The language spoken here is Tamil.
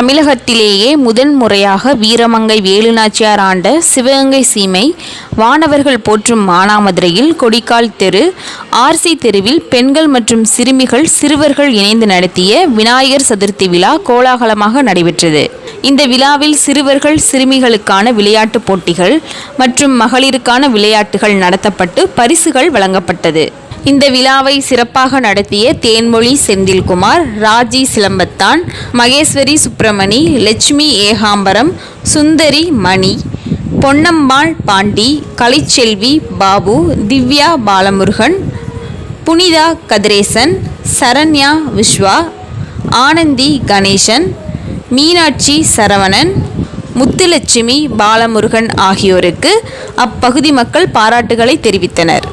தமிழகத்திலேயே முதன் முறையாக வீரமங்கை வேலுநாச்சியார் ஆண்ட சிவகங்கை சீமை வானவர்கள் போற்றும் மானாமதுரையில் கொடிக்கால் தெரு ஆர்சி தெருவில் பெண்கள் மற்றும் சிறுமிகள் சிறுவர்கள் இணைந்து நடத்திய விநாயகர் சதுர்த்தி விழா கோலாகலமாக நடைபெற்றது. இந்த விழாவில் சிறுவர்கள் சிறுமிகளுக்கான விளையாட்டுப் போட்டிகள் மற்றும் மகளிருக்கான விளையாட்டுகள் நடத்தப்பட்டு பரிசுகள் வழங்கப்பட்டது. இந்த விழாவை சிறப்பாக நடத்திய தேன்மொழி செந்தில்குமார் ராஜி சிலம்பத்தான் மகேஸ்வரி சுப்பிரமணி லட்சுமி ஏகாம்பரம் சுந்தரி மணி பொன்னம்மாள் பாண்டி கலைச்செல்வி பாபு திவ்யா பாலமுருகன் புனிதா கதிரேசன் சரண்யா விஸ்வா ஆனந்தி கணேசன் மீனாட்சி சரவணன் முத்துலட்சுமி பாலமுருகன் ஆகியோருக்கு அப்பகுதி மக்கள் பாராட்டுகளை தெரிவித்தனர்.